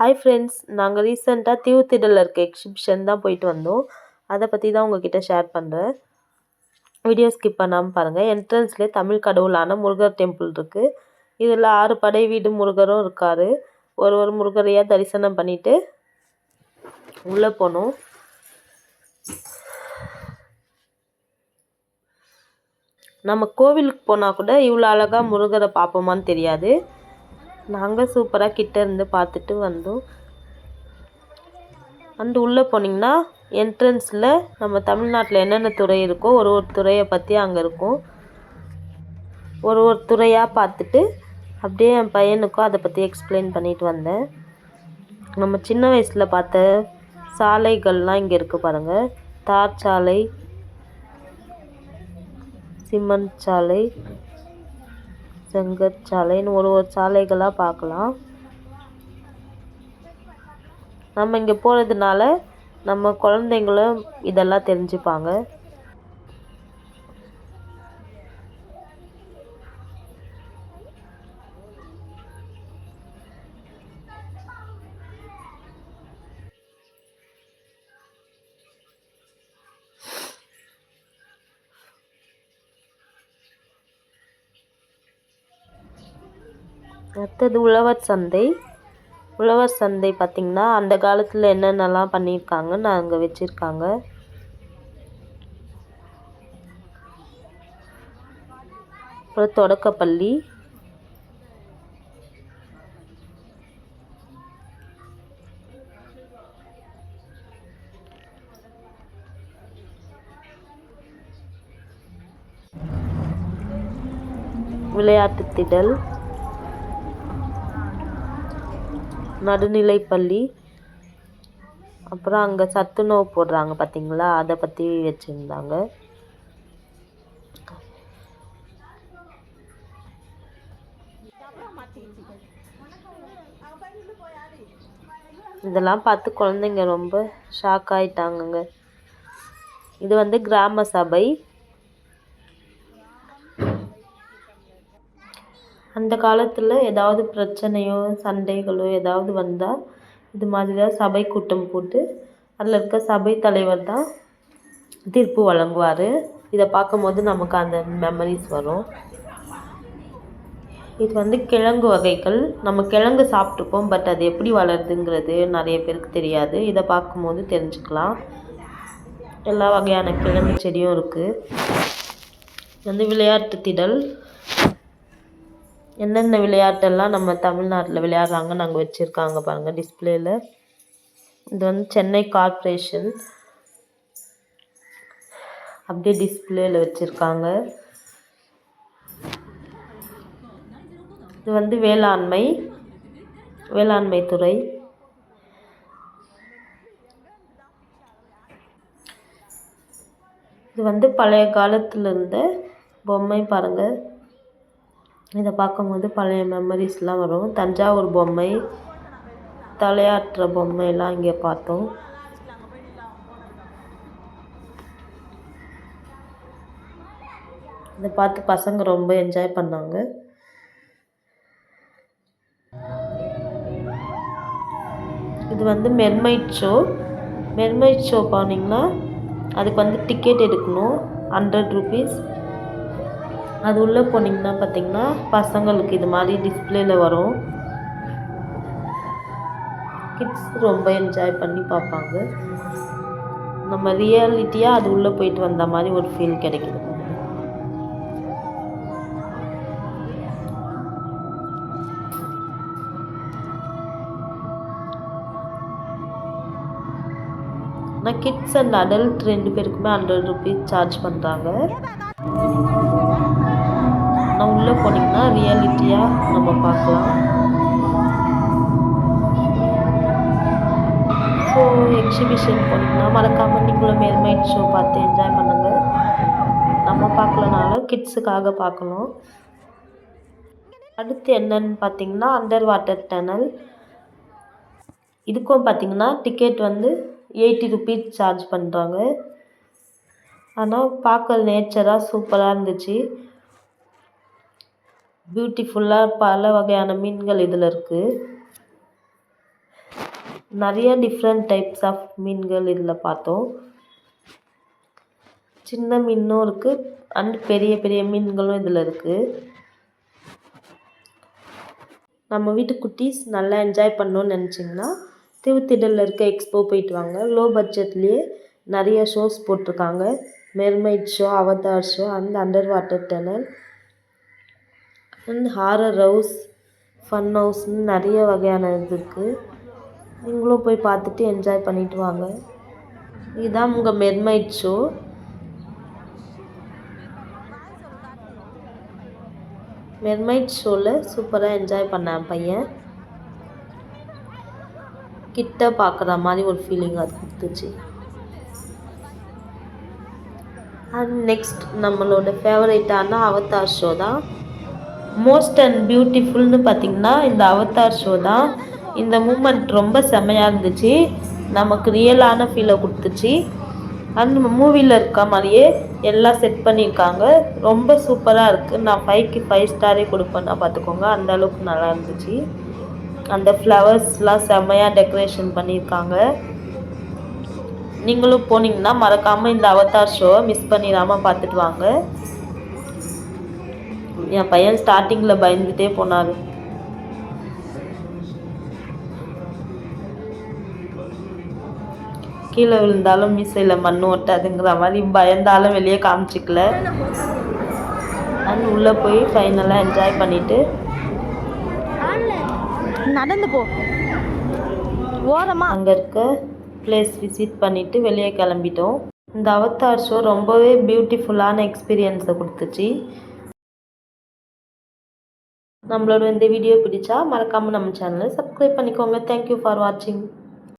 Hi friends நாங்கள் ரீசெண்டாக தீவுத்திடலில் இருக்க எக்ஸிபிஷன் தான் போயிட்டு வந்தோம். அதை பற்றி தான் உங்ககிட்ட ஷேர் பண்ணுறேன் வீடியோ ஸ்கிப் பண்ணாமல் பாருங்கள் என்ட்ரன்ஸ்லேயே தமிழ் கடவுளான முருகர் டெம்பிள் இருக்குது இதில் ஆறு படை வீடு முருகரும் இருக்கார். ஒரு ஒரு முருகரையாக தரிசனம் பண்ணிவிட்டு உள்ளே போனோம். நம்ம கோவிலுக்கு போனால் கூட இவ்வளோ அழகாக முருகரை பார்ப்போமான்னு தெரியாது. நாங்கள் சூப்பராக கிட்ட இருந்து பார்த்துட்டு வந்தோம். அண்டு உள்ளே போனீங்கன்னா என்ட்ரன்ஸில் நம்ம தமிழ்நாட்டில் என்னென்ன துறை இருக்கோ ஒரு ஒரு துறையை பற்றி அங்கே இருக்கும். ஒரு ஒரு துறையாக பார்த்துட்டு அப்படியே என் பையனுக்கும் அதை பற்றி எக்ஸ்பிளைன் பண்ணிட்டு வந்தேன். நம்ம சின்ன வயசில் பார்த்த சாலைகள்லாம் இங்கே இருக்குது பாருங்கள் தார் சாலை சிமெண்ட் சாலை செங்கற் சாலைன்னு ஒரு ஒரு சாலைகளாக பார்க்கலாம். நம்ம இங்கே போகிறதுனால நம்ம குழந்தைங்களும் இதெல்லாம் தெரிஞ்சுப்பாங்க. அடுத்தது உழவர் சந்தை. உழவர் சந்தை பார்த்திங்கன்னா அந்த காலத்தில் என்னென்னலாம் பண்ணியிருக்காங்கன்னு அங்கே வச்சுருக்காங்க. அப்புறம் தொடக்கப்பள்ளி. விளையாட்டு திடல். நடுநிலைப்பள்ளி. அப்புறம் அங்கே சத்துணவு போடுறாங்க பார்த்தீங்களா அதை பற்றி வச்சுருந்தாங்க. இதெல்லாம் பார்த்து குழந்தைங்க ரொம்ப ஷாக் ஆகிட்டாங்கங்க இது வந்து கிராம சபை. அந்த காலத்தில் ஏதாவது பிரச்சனையோ சண்டைகளோ ஏதாவது வந்தால் இது மாதிரி தான் சபை கூட்டம் போட்டு அதில் இருக்க சபை தலைவர் தான் தீர்ப்பு வழங்குவார். இதை பார்க்கும்போது நமக்கு அந்த மெமரிஸ் வரும். இது வந்து கிழங்கு வகைகள். நம்ம கிழங்கு சாப்பிட்ருப்போம் பட் அது எப்படி வளருதுங்கிறது நிறைய பேருக்கு தெரியாது. இதை பார்க்கும்போது தெரிஞ்சுக்கலாம். எல்லா வகையான கிழங்கு செடியும் இருக்குது வந்து விளையாட்டு திடல். என்னென்ன விளையாட்டெல்லாம் நம்ம தமிழ்நாட்டில் விளையாடுறாங்கன்னு அங்கே வச்சுருக்காங்க பாருங்கள் டிஸ்பிளேயில் இது வந்து சென்னை கார்ப்பரேஷன் அப்படியே டிஸ்பிளேயில் வச்சுருக்காங்க. இது வந்து வேளாண்மை வேளாண்மை துறை. இது வந்து பழைய காலத்தில் இருந்த பொம்மை பாருங்கள் இதை பார்க்கும்போது பழைய மெமரிஸ்லாம் வரும். தஞ்சாவூர் பொம்மை தலையாட்டுற பொம்மைலாம் இங்கே பார்த்தோம். இதை பார்த்து பசங்க ரொம்ப என்ஜாய் பண்ணாங்க. இது வந்து மெர்மைட் ஷோ. மெர்மைட் ஷோ போனீங்கன்னா அதுக்கு வந்து டிக்கெட் எடுக்கணும். ஹண்ட்ரட் ருபீஸ் அது உள்ளே போனீங்கன்னா பார்த்தீங்கன்னா பசங்களுக்கு இது மாதிரி டிஸ்பிளேயில் வரும். கிட்ஸ் ரொம்ப என்ஜாய் பண்ணி பார்ப்பாங்க. நம்ம ரியாலிட்டியாக அது உள்ளே போயிட்டு வந்த மாதிரி ஒரு ஃபீல் கிடைக்குது. ஆனால் கிட்ஸ் அண்ட் அடல்ட் ரெண்டு பேருக்குமே ஹண்ட்ரட் ருபீஸ் சார்ஜ் பண்ணுறாங்க போனீங்கன்னா ரியாலிட்டியாக நம்ம பார்க்கலாம். ஸோ எக்ஸிபிஷன் போனீங்கன்னா மறக்காமல் நீங்களும் மேல்மைட் ஷோ பார்த்து என்ஜாய் பண்ணுங்கள் நம்ம பார்க்கலனாலும் கிட்ஸுக்காக பார்க்கணும். அடுத்து என்னன்னு பார்த்தீங்கன்னா அண்டர் வாட்டர் டனல் இதுக்கும் பார்த்தீங்கன்னா டிக்கெட் வந்து எயிட்டி ருபீஸ் சார்ஜ் பண்ணுறாங்க ஆனால் பார்க்க நேச்சராக சூப்பராக இருந்துச்சு. பியூட்டிஃபுல்லாக பல வகையான மீன்கள் இதில் இருக்குது நிறைய டிஃப்ரெண்ட் டைப்ஸ் ஆஃப் மீன்கள் இதில் பார்த்தோம். சின்ன மீனும் இருக்குது அண்ட் பெரிய பெரிய மீன்களும் இதில் இருக்குது நம்ம வீட்டு குட்டீஸ் நல்லா என்ஜாய் பண்ணணும்னு நினச்சிங்கன்னா திருத்திடலில் இருக்க எக்ஸ்போ போயிட்டு வாங்க. லோ பட்ஜெட்லேயே நிறைய ஷோஸ் போட்டிருக்காங்க. Mermaid show Avatar show and under water tunnel and horror house fun ஹவுஸ்னு நிறைய வகையான இது இருக்குது நீங்களும் போய் பார்த்துட்டு என்ஜாய் பண்ணிட்டு வாங்க. இதுதான் உங்கள் மெர்மைட் ஷோ மெர்மைட் ஷோவில் சூப்பராக என்ஜாய் பண்ணேன் பையன். கிட்ட பார்க்குற மாதிரி ஒரு ஃபீலிங் அது கொடுத்துச்சு. அண்ட் நெக்ஸ்ட் நம்மளோட ஃபேவரேட்டான அவதார் ஷோ தான் மோஸ்ட் அண்ட் பியூட்டிஃபுல்னு பார்த்திங்கன்னா இந்த அவதார் ஷோ தான். இந்த மூமெண்ட் ரொம்ப செம்மையாக இருந்துச்சு. நமக்கு ரியலான ஃபீலை கொடுத்துச்சு. அண்ட் மூவியில் இருக்க மாதிரியே எல்லாம் செட் பண்ணியிருக்காங்க. ரொம்ப சூப்பராக இருக்குது நான் ஃபைவ்க்கு ஃபைவ் ஸ்டாரே கொடுப்பேன்னா பார்த்துக்கோங்க. அந்த அளவுக்கு நல்லா இருந்துச்சு. அந்த ஃப்ளவர்ஸ்லாம் செம்மையாக டெக்கரேஷன் பண்ணியிருக்காங்க. நீங்களும் போனீங்கன்னா மறக்காமல் இந்த அவதார் ஷோவை மிஸ் பண்ணிடாமல் பார்த்துட்டு வாங்க. என் பையன் ஸ்டார்டிங்கில் பயந்துட்டே போனார். கீழே விழுந்தாலும் மீசையில் மண் ஒட்டாதுங்கிற மாதிரி பயந்தாலும் வெளியே காமிச்சிக்கல. அண்ட் உள்ளே போய் ஃபைனலாக என்ஜாய் பண்ணிவிட்டு நடந்து போ. ஓரமா. அங்கே இருக்க பிளேஸ் விசிட் பண்ணிவிட்டு வெளியே கிளம்பிட்டோம். இந்த அவதார் ஷோ ரொம்பவே பியூட்டிஃபுல்லான எக்ஸ்பீரியன்ஸை கொடுத்துச்சு. நம்மளோட இந்த வீடியோ பிடிச்சா மறக்காமல் நம்ம சேனலை சப்ஸ்கிரைப் பண்ணிக்கோங்க. தேங்க்யூ ஃபார் வாட்சிங்